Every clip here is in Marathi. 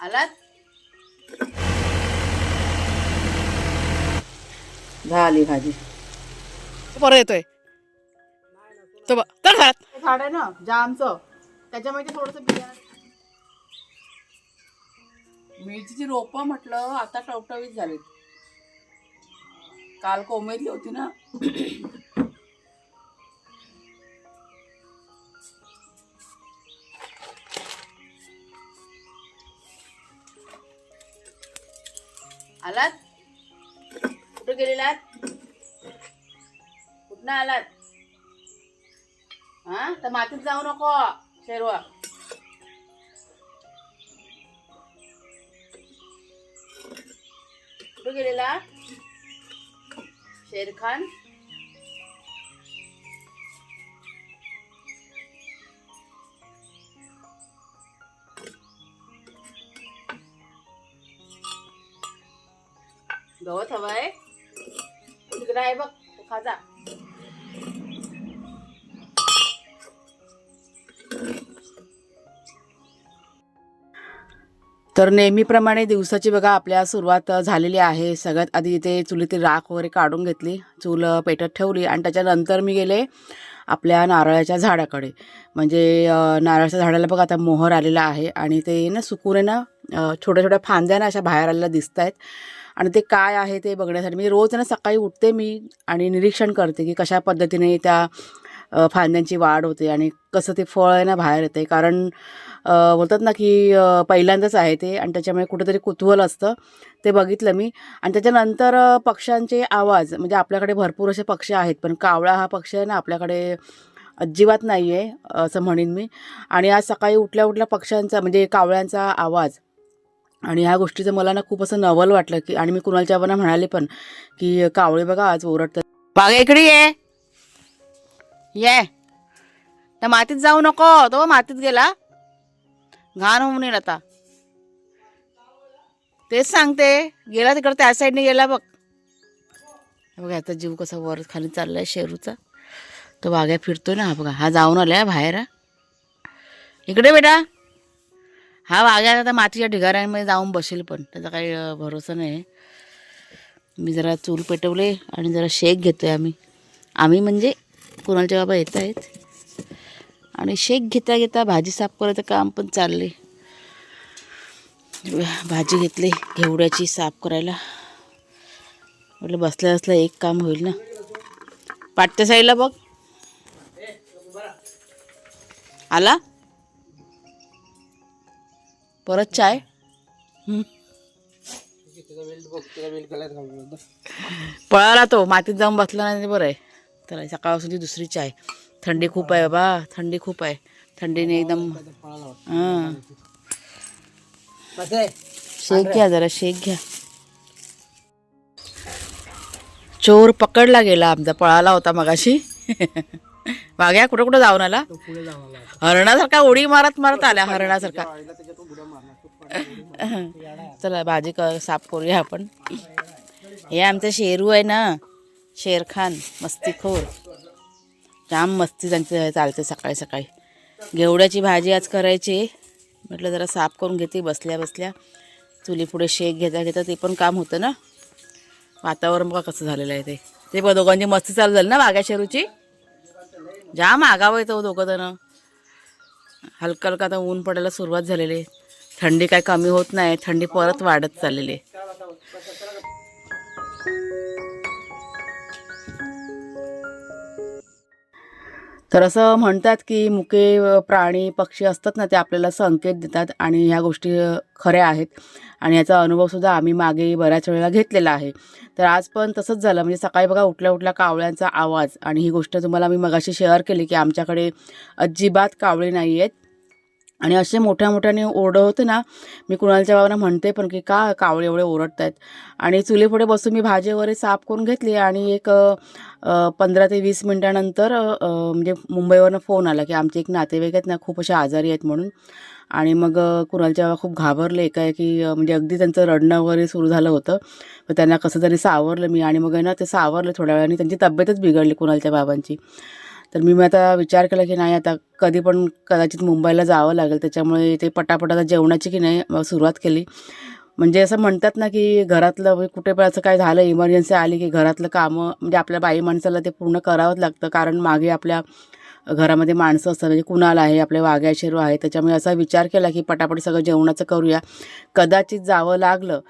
आलात? झाली भाजी. परत येतोय तो बघ तर घरात. हे झाड आहे ना जामचं. त्याच्यामध्ये थोडस बिया मिरचीची रोपं म्हटलं आता टवटवीत झालीत. काल कोमेजली होती ना. आलात? कुठं गेलेलात? कुठनं आलात? हा? तर मातीत जाऊ नको शेरवा. कुठं गेलेला? शेरखान? गवत हवंय. तिकडं आहे बघ खाजा तर नेहमीप्रमाणे दिवसाची बघा आपल्या सुरुवात झालेली आहे. सगळ्यात आधी इथे चुलीतील राख वगैरे काढून घेतली. चूल पेटत ठेवली आणि त्याच्यानंतर मी गेले आपल्या नारळाच्या झाडाकडे. म्हणजे नारळाच्या झाडाला बघा आता मोहर आलेला आहे आणि ते ना सुकून आहे ना छोट्या छोट्या फांद्या ना अशा बाहेर आलेल्या दिसत आहेत आणि ते काय आहे ते बघण्यासाठी. म्हणजे रोज ना सकाळी उठते मी आणि निरीक्षण करते की कशा पद्धतीने त्या फांद्यांची वाढ होते आणि कसं ते फळ आहे ना बाहेर येते कारण बोलतात ना की पहिल्यांदाच आहे ते आणि त्याच्यामुळे कुठेतरी कुतूहल असतं. ते बघितलं मी. आणि त्याच्यानंतर पक्ष्यांचे आवाज म्हणजे आपल्याकडे भरपूर असे पक्षी आहेत पण कावळा हा पक्षी आहे ना आपल्याकडे अजिबात नाही आहे असं म्हणेन मी. आणि आज सकाळी उठल्या उठल्या पक्ष्यांचा म्हणजे कावळ्यांचा आवाज आणि ह्या गोष्टीचं मला ना खूप असं नवल वाटलं की आणि मी कुणालच्या बाबांना म्हणाले पण की कावळे बघा आज ओरडतात. बागा इकडे ये. ये. त्या मातीत जाऊ नको. तो मातीत गेला. घाण होऊन येईल आता. तेच सांगते. गेला तिकडं त्या साईडने गेला बघ. बघ बघा आता जीव कसा वर खाली चाललाय शेरूचा. तो वाघ्या फिरतोय ना हा बघा हा जाऊन आलाय बाहेर. इकडे बेटा. हा वाघ्या आता मातीच्या ढिगाऱ्यांमध्ये जाऊन बसेल पण त्याचा काही भरोसा नाही. मी जरा चूल पेटवले आणि जरा शेक घेतोय आम्ही. आम्ही म्हणजे कुणालचे बाबा येत आहेत. आणि शेक घेता घेता भाजी साफ करायचं काम पण चालले भाजी घेतली घेवड्याची साफ करायला. म्हटलं बसल्या बसल्या एक काम होईल ना. पाटच्या साईडला बघ. आला? परत चाय. पळाला तो मातीत जाऊन बसला नाही बरं आहे. तर सकाळपासून ती दुसरी चाय. थंडी खूप आहे बाबा थंडी खूप आहे. थंडीने एकदम हां. शेक घ्या जरा शेक घ्या. चोर पकडला गेला आमचा पळाला होता मगाशी. वाघ्या कुठं कुठं जाऊन आला? हरणासारखा उडी मारत मारत आल्या हरणासारखा. चला भाजी साफ करूया आपण. हे आमचं शेरू आहे ना शेरखान मस्तीखोर. जाम मस्ती त्यांचं चालते सकाळी सकाळी. घेवड्याची भाजी आज करायची. म्हटलं जरा साफ करून घेते बसल्या बसल्या. चुली पुढे शेक घेता घेता ते पण काम होतं ना. वातावरण बघा कसं झालेलं आहे ते. ते बघ दोघांची मस्ती चालू झाली ना वाघ्या शेरूची? जाम आगाव येतो हो दोघं जण. हलकं हलकं आता ऊन पडायला सुरुवात झालेली आहे. थंडी काय कमी होत नाही. थंडी परत वाढत चाललेली तर असं म्हणतात की मुके प्राणी पक्षी असतात ना ते आपल्याला संकेत देतात आणि ह्या गोष्टी खऱ्या आहेत. आणि याचा अनुभवसुद्धा आम्ही मागे बऱ्याच वेळेला घेतलेला आहे. तर आज पण तसंच झालं. म्हणजे सकाळी बघा उठल्या उठल्या कावळ्यांचा आवाज. आणि ही गोष्ट तुम्हाला मी मगाशी शेअर केली की आमच्याकडे अजिबात कावळे नाही आहेत आणि असे मोठ्या मोठ्याने ओरडवते ना मी कुणालच्या बाबांना म्हणते पण की का कावळे एवढे ओरडत आहेत आणि चुलीपुढे बसून मी भाजी वगैरे साफ करून घेतली आणि एक पंधरा ते वीस मिनटानंतर म्हणजे मुंबईवरनं फोन आला की आमचे एक नातेवाईक आहेत ना खूप असे आजारी आहेत म्हणून. आणि मग कुणालच्या बाबा खूप घाबरले काय की म्हणजे अगदी त्यांचं रडणं वगैरे सुरू झालं होतं. तर त्यांना कसं तरी सावरलं मी आणि मग आहे ना ते सावरलं थोड्या वेळाने. त्यांची तब्येतच बिघडली कुणालच्या बाबांची. तर मी मग आता विचार केला की नाही आता कधी पण कदाचित मुंबईला जावं लागेल. त्याच्यामुळे ते पटापट आता जेवणाची की नाही सुरुवात केली. म्हणजे असं म्हणतात ना की घरातलं म्हणजे कुठे पण असं काय झालं इमर्जन्सी आली की घरातलं कामं म्हणजे आपल्या बाई माणसाला ते पूर्ण करावंच लागतं. कारण मागे आपल्या घरामध्ये माणसं असतात म्हणजे कुणाल आहे आपले वाघ्या शेरू आहे त्याच्यामुळे असा विचार केला की पटापट सगळं जेवणाचं करूया. कदाचित जावं लागलं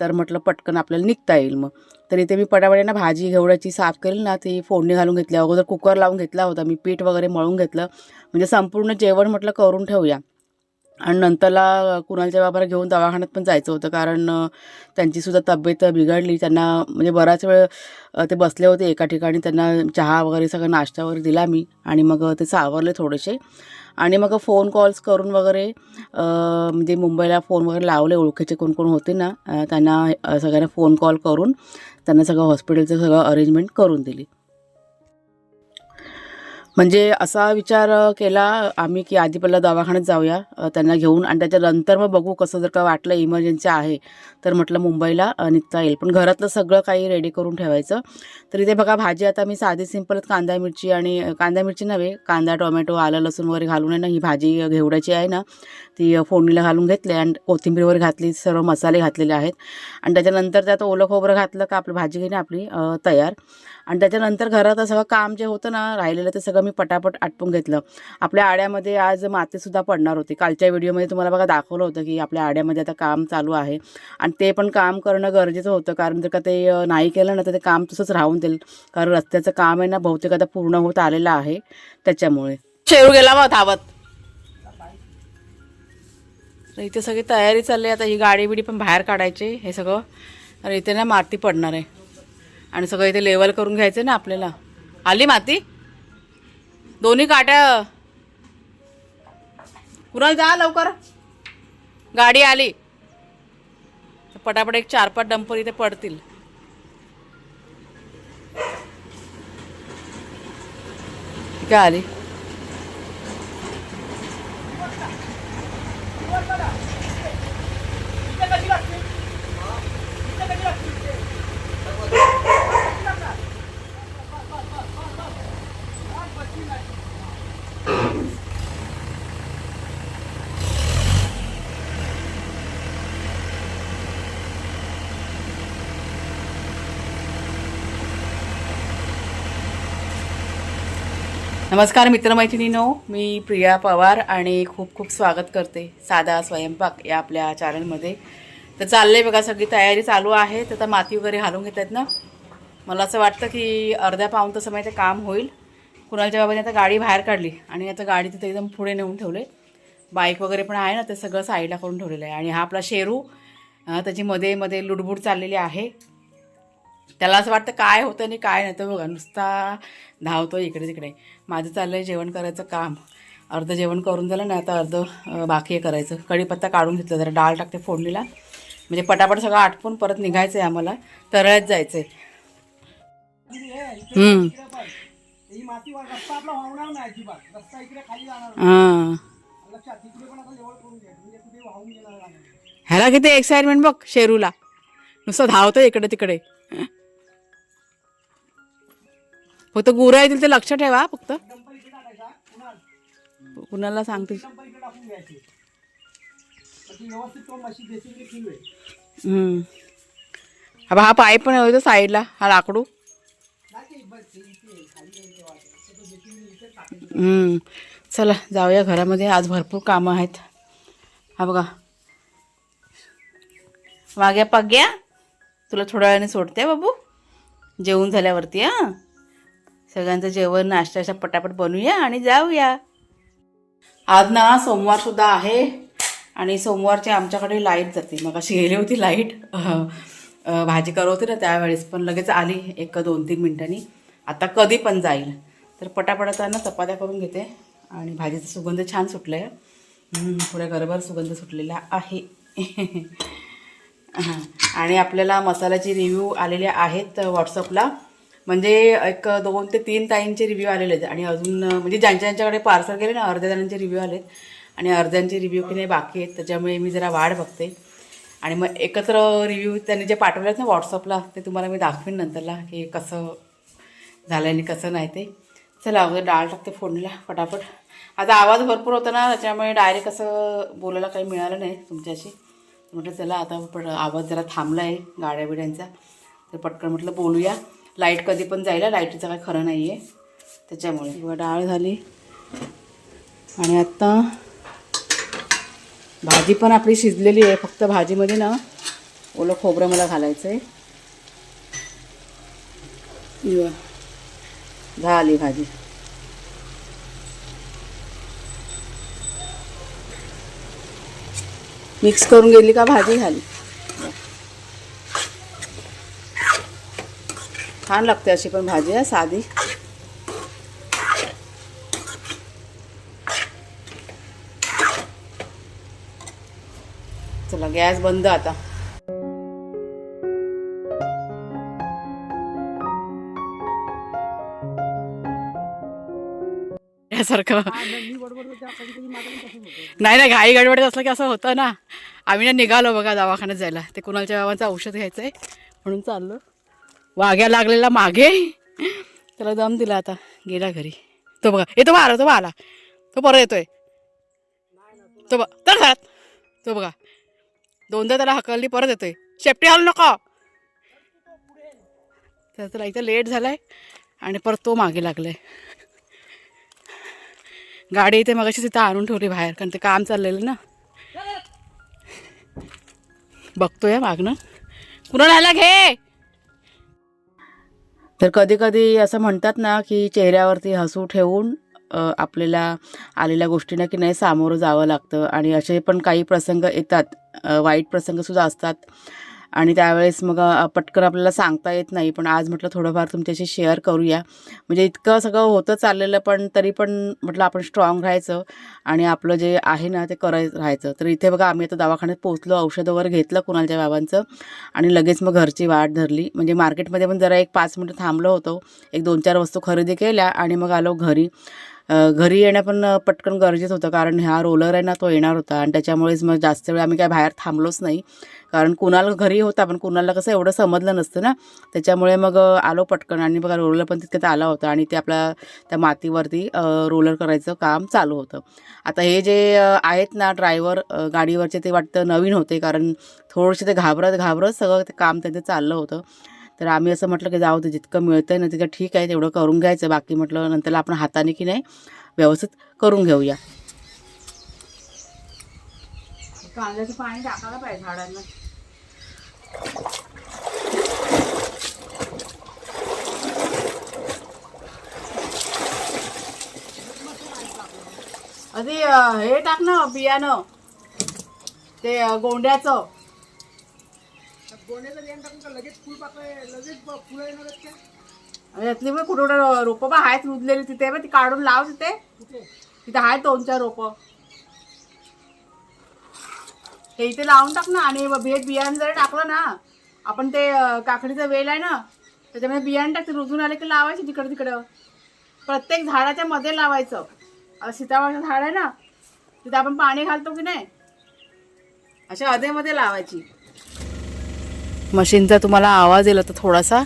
तर म्हटलं पटकन आपल्याला निघता येईल मग. तर इथे मी पटापट ना भाजी घेवड्याची साफ केली ना ती फोडणी घालून घेतली अगोदर कुकर लावून घेतला होता मी पीठ वगैरे मळून घेतलं. म्हणजे संपूर्ण जेवण म्हटलं करून ठेवूया. आणि नंतरला कुणालच्या बाबाला घेऊन दवाखान्यात पण जायचं होतं कारण त्यांचीसुद्धा तब्येत बिघडली. त्यांना म्हणजे बराच वेळ ते बसले होते एका ठिकाणी त्यांना चहा वगैरे सगळं नाश्ता वगैरे दिला मी आणि मग ते सावरले थोडेसे. आणि मग फोन कॉल्स करून वगैरे म्हणजे मुंबईला फोन वगैरे लावले ओळखीचे कोण कोण होते ना त्यांना सगळ्यांना फोन कॉल करून त्यांना सगळं हॉस्पिटलचं सगळं अरेंजमेंट करून दिली. म्हणजे असा विचार केला आम्ही की आधी पहिला दवाखान्यात जाऊया त्यांना घेऊन आणि त्याच्यानंतर मग बघू कसं जर का वाटलं इमर्जन्सी आहे तर म्हटलं मुंबईला निघता येईल. पण घरातलं सगळं काही रेडी करून ठेवायचं. तर इथे बघा भाजी आता मी साधी सिंपलच कांदा मिरची आणि कांदा मिरची नव्हे कांदा टोमॅटो आलं लसूण वगैरे घालून आहे ना ही भाजी घेवड्याची आहे ना ती फोडणीला घालून घेतली आणि कोथिंबीर वगैरे घातली सर्व मसाले घातलेले आहेत. आणि त्याच्यानंतर त्यात ओलं खोबरं घातलं का आपली भाजी घेणे आपली तयार. आणि त्याच्यानंतर घरात सगळं काम जे होतं ना राहिलेलं ते सगळं मी पटापट आटपून घेतलं. आपल्या आड्यामध्ये आज मातीसुद्धा पडणार होती. कालच्या व्हिडिओमध्ये तुम्हाला बघा दाखवलं होतं की आपल्या आड्यामध्ये आता काम चालू आहे. आणि ते पण काम करणं गरजेचं होतं. कारण जर का ते नाही केलं ना तर ते काम तसंच राहून जाईल. कारण रस्त्याचं काम आहे ना बहुतेक आता पूर्ण होत आलेलं आहे त्याच्यामुळे. शेरू गेला मग धावत. तर इथे सगळी तयारी चालली आहे. आता ही गाडी बिडी पण बाहेर काढायची हे सगळं. आणि इथे ना माती पडणार आहे. आणि सगळं इथे लेवल करून घ्यायचं ना आपल्याला. आली माती? दोन्ही काट्या. कुणाल जा लवकर. गाडी आली. तर पटापट एक चार पाच डंपर इथे पडतील. काय आली. नमस्कार मित्रमैत्रिणीनो मी प्रिया पवार आणि खूप खूप स्वागत करते साधा स्वयंपाक या आपल्या चॅनलमध्ये तर चाललं आहे बघा सगळी तयारी चालू आहे तर आता माती वगैरे घालून घेत आहेत ना? मला असं वाटतं की अर्ध्या पाऊन तसं ते काम होईल. कुणालच्या बाबाने आता गाडी बाहेर काढली आणि आता गाडी तिथे एकदम पुढे नेऊन ठेवले. बाईक वगैरे पण आहे ना ते सगळं साईडला करून ठेवलेलं आहे. आणि हा आपला शेरू त्याची मध्ये मध्ये लुडबुड चाललेली आहे. त्याला असं वाटतं काय होतं आणि काय नाही. तर बघा नुसता धावतो इकडे तिकडे. माझं चाललं आहे जेवण करायचं काम. अर्धं जेवण करून झालं ना आता अर्धं बाकी करायचं. कढीपत्ता काढून घेतला जरा डाळ टाकते फोडणीला. म्हणजे पटापट सगळं आटपून परत निघायचं आहे आम्हाला तळ्यात जायचं आहे म्हणजे ह्याला किती एक्साइटमेंट बघ शेरूला. नुसतं धावतं इकडे तिकडे. फक्त गुरं येतील ते लक्ष ठेवा फक्त. कुणाला सांगते? हा हा पाय पण होतो साईडला हा लाकडू. चला जाऊया घरामध्ये आज भरपूर कामं आहेत. हा बघा. वाग्या पाग्या तुला थोड्या वेळाने सोडते बाबू. जेवून झाल्यावरती हां. सगळ्यांचं जेवण नाश्त्याच्या पटापट बनवूया आणि जाऊया. आज ना सोमवार सुद्धा आहे आणि सोमवारची आमच्याकडे लाइट जाते. मग अशी गेली होती लाइट. भाजी करत होती ना त्यावेळेस पण लगेच आली एक दोन तीन मिनिटांनी. आता कधी पण जाईल. तर पटापटाचा ना चपात्या करून घेते आणि भाजीचा सुगंध छान सुटला आहे थोड्या गरभर सुगंध सुटलेला आहे. आणि आपल्याला मसाल्याचे रिव्ह्यू आलेले आहेत व्हॉट्सअपला म्हणजे एक दोन ते तीन ताईंचे रिव्ह्यू आलेले आहेत. आणि अजून म्हणजे ज्यांच्या ज्यांच्याकडे पार्सल केले ना अर्ध्या जणांचे रिव्ह्यू आलेत. आणि अर्ध्यांचे रिव्ह्यू की नाही बाकी आहेत. त्याच्यामुळे मी जरा वाढ बघते. आणि मग एकत्र रिव्ह्यू त्यांनी जे पाठवले आहेत ना व्हॉट्सअपला ते तुम्हाला मी दाखवीन नंतरला की कसं झालं आणि कसं नाही ते. चला अगोदर डाळ टाकते फोडणीला फटाफट. आता आवाज भरपूर होता ना त्याच्यामुळे डायरेक्ट असं बोलायला काही मिळालं नाही तुमच्याशी. म्हटलं चला आता आवाज जरा थांबला आहे गाड्या बिड्यांचा तर पटकन म्हटलं बोलूया. लाइट कधी पण जायला लाईटीचं काही खरं नाही आहे त्याच्यामुळे. किंवा डाळ झाली. आणि आत्ता भाजी पण आपली शिजलेली आहे. फक्त भाजीमध्ये ना ओलं खोबरं मला घालायचं आहे. झाली भाजी. मिक्स करून गेली का भाजी झाली? छान लागते अशी पण भाजी आहे साधी. चला गॅस बंद आता. यासारखं. नाही नाही घाई गडबडीत असलं की असं होतं ना. आम्ही ना निघालो बघा दवाखान्यात जायला. ते कुणालच्या बाबांचं औषध घ्यायचं आहे म्हणून चाललो. वाघ्या लागलेला मागे. त्याला दम दिला आता. गेला घरी. तो बघा. येतो बा आला तो बा आला. तो परत येतोय. तो बघ. तर घरात. तो बघा. दोनदा त्याला हकलली परत येतोय. शेपटी हलू नको. तर त्याला इथं लेट झालाय आणि परत तो मागे लागलाय. गाडी इथे मगाशी तिथं आणून ठेवली बाहेर कारण ते काम चाललेलं ना. बघतोय मागणं कुणाला घे? तर कधी कधी असं म्हणतात ना की चेहऱ्यावरती हसू ठेवून आपल्याला आलेल्या गोष्टींना की नाही सामोरं जावं लागतं. आणि असे पण काही प्रसंग येतात वाईट प्रसंगसुद्धा असतात. आणि त्यावेळेस मग पटकन आपल्याला सांगता येत नाही. पण आज म्हटलं थोडंफार तुमच्याशी शेअर करूया. म्हणजे इतकं सगळं होतं चाललेलं पण तरी पण म्हटलं आपण स्ट्रॉंग राहायचं आणि आपलं जे आहे ना ते कराय राहायचं. तर इथे बघा आम्ही आता दवाखान्यात पोहोचलो औषध वगैरे घेतलं कुणालच्या बाबांचं आणि लगेच मग घरची वाट धरली. म्हणजे मार्केटमध्ये पण जरा एक पाच मिनटं थांबलो होतो. एक दोन चार वस्तू खरेदी केल्या आणि मग आलो घरी. घरी येणं पण पटकन गरजेचं होतं. कारण हा रोलर आहे ना तो येणार होता. आणि त्याच्यामुळेच मग जास्त वेळ आम्ही काय बाहेर थांबलोच नाही. कारण कुणाला घरी होता पण कुणाला कसं एवढं समजलं नसतं ना. त्याच्यामुळे मग आलो पटकन. आणि बघा रोलर पण तितक्यात आला होता. आणि ते आपल्या त्या मातीवरती रोलर करायचं काम चालू होतं. आता हे जे आहेत ना ड्रायव्हर गाडीवरचे ते वाटतं नवीन होते. कारण थोडेसे ते घाबरत घाबरत सगळं ते काम त्यांचं चाललं होतं. तर आम्ही असं म्हटलं की जाऊ दे जितकं मिळतंय ना तिथं ठीक आहे तेवढं करून घ्यायचं. बाकी म्हटलं नंतर आपण हाताने की नाही व्यवस्थित करून घेऊया. कांद्याचं पाणी टाकायला पाहिजे झाडांना. अधी हे टाक ना बियाणं. ते गोंड्याचं. गोण्याचं बियाणं टाकून का लगेच फुल पाकळे लगेच ब- फुलं येणार आहेत काय? आणि यातली पण कुठे कुठे रोपं बा आहेत रुजलेली तिथे ती काढून लाव तिथे. कुठे? तिथे आहेत दोन चार रोपं. हे इथे लावून टाक ना आणि भेट बियाणं जरी टाकलं ना आपण ते अं, काकडीचा वेल आहे ना त्याच्यामध्ये बियाणं टाकते रुजून आले की लावायचे तिकडं तिकडं. प्रत्येक झाडाच्या मध्ये लावायचं. आता सीताफळाचं झाड आहे ना तिथे आपण पाणी घालतो की नाही? अशा अधेमध्ये लावायची. मशीनचा तुम्हाला आवाज येईल तर थोडासा.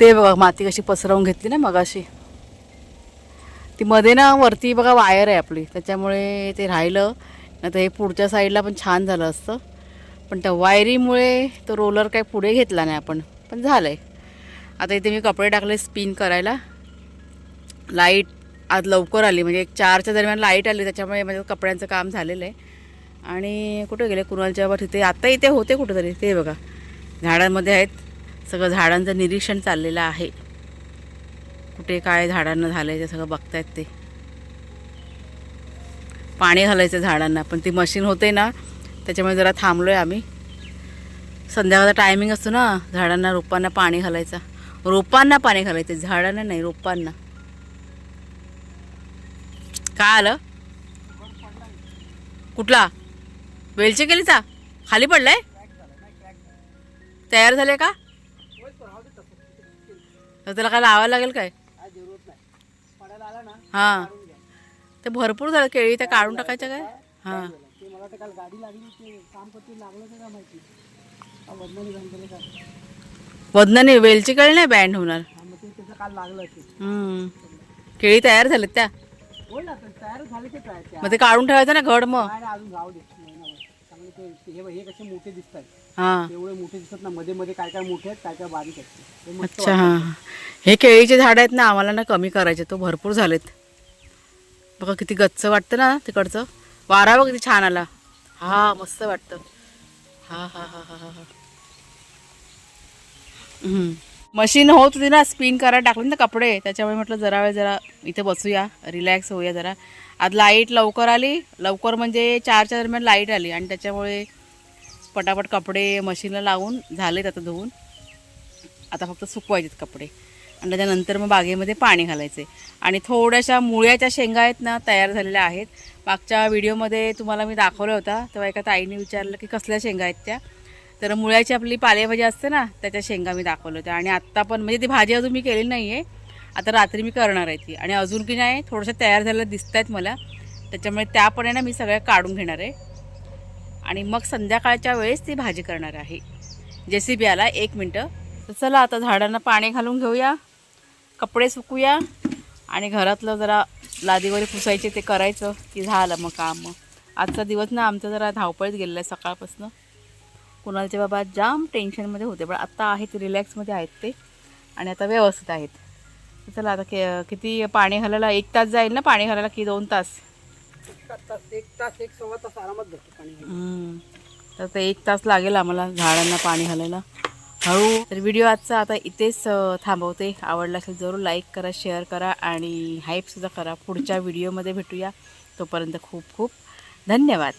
ते बघा माती कशी पसरवून घेतली ना मगाशी. ती मध्ये ना वरती बघा वायर आहे आपली. त्याच्यामुळे ते राहिलं. नाही तर हे पुढच्या साईडला पण छान झालं असतं. पण त्या वायरीमुळे तो रोलर काय पुढे घेतला नाही आपण. पण झालं आहे आता इथे मी कपडे टाकले स्पिन करायला. लाइट आज लवकर आली. म्हणजे एक चारच्या दरम्यान लाइट आली. त्याच्यामुळे माझ्या कपड्यांचं काम झालेलं आहे. आणि कुठे गेले? कुणालच्या वर तिथे आत्ता इथे होते कुठेतरी. ते बघा. झाडांमध्ये आहेत. सगळं झाडांचं निरीक्षण चाललेलं आहे. कुठे काय झाडांना झालं आहे ते सगळं बघतायत ते. पाणी घालायचं झाडांना पण ती मशीन होते ना त्याच्यामुळे जरा थांबलो आहे आम्ही. संध्याकाळचा टायमिंग असतो ना झाडांना रोपांना पाणी घालायचा. रोपांना पाणी घालायचं झाडांना नाही रोपांना. काय आलं? कुठला? वेलची केलीचा? खाली पडलाय? तयार झाले का? तर त्याला काय लावायला लागेल काय? हां. ते भरपूर झालं केळी त्या काढून टाकायच्या काय? हां. हा वजनाने वदनाने वेलची कळी नाही बँड होणार. केळी तयार झालेत त्या. त्या मग ते काढून ठेवायचं ना घड मग. हे कसे मोठे दिसतात हा. एवढे मोठे दिसतात ना मध्ये मध्ये काय काय मोठे आहेत काय काय बारीक आहेत. ते. ते मस्त अच्छा हा हा. हे केळीचे झाड आहेत ना आम्हाला ना कमी करायचे तो भरपूर झालेत. बघा किती गच्च वाटतं ना तिकडचं. वारा बघ किती छान आला. हा मस्त वाटतं. हा हा हा हा हा हा. हम्म. मशीन होत होती ना स्पिन करायला टाकले ना कपडे त्याच्यामुळे म्हटलं जरा वेळ जरा इथे बसूया रिलॅक्स होऊया जरा. आज लाइट लवकर आली लवकर म्हणजे चारच्या दरम्यान लाइट आली आणि त्याच्यामुळे पटापट कपडे मशीनला लावून झालेत आता धुवून. आता फक्त सुकवायचेत कपडे. आणि त्याच्यानंतर मग बागेमध्ये पाणी घालायचे आणि थोड्याशा मुळ्याच्या शेंगा आहेत ना तयार झालेल्या आहेत. मागच्या व्हिडिओमध्ये तुम्हाला मी दाखवला होता तेव्हा एका ताईने विचारलं की कसल्या शेंगा आहेत त्या? तर मुळ्याची आपली पालेभाजी असते ना त्याच्या शेंगा मी दाखवल्या होत्या. आणि आत्ता पण म्हणजे ती भाजी अजून मी केलेली नाही आहे आता रात्री मी करणार आहे ती. आणि अजून की नाही थोडंसं तयार झालेलं दिसत आहेत मला. त्याच्यामुळे त्या पण आहे ना मी सगळ्या काढून घेणार आहे. आणि मग संध्याकाळच्या वेळेस ती भाजी करणार आहे. जे सी बी आला एक मिनटं. तर चला आता झाडांना पाणी घालून घेऊया. कपडे सुकूया. आणि घरातलं जरा लादीवर पुसायचे ते करायचं. की झालं मग काम. मग आजचा दिवस ना आमचा जरा धावपळीत गेलेला आहे सकाळपासून. कुणालचे बाबा जाम टेन्शनमध्ये होते पण आत्ता आहेत रिलॅक्समध्ये आहेत ते. आणि आता व्यवस्थित आहेत. चला आता के किती पाणी घालायला एक तास जाईल ना पाणी घालायला की दोन तास? एक तास एक सव्वा तास आरामात पाणी. तर ते एक तास लागेल आम्हाला झाडांना पाणी घालायला. हळू. तर व्हिडिओ आजचा आता इथेच थांबवते. आवडला असेल जरूर लाईक करा शेअर करा आणि हाईपसुद्धा करा. पुढच्या व्हिडिओमध्ये भेटूया. तोपर्यंत खूप खूप धन्यवाद.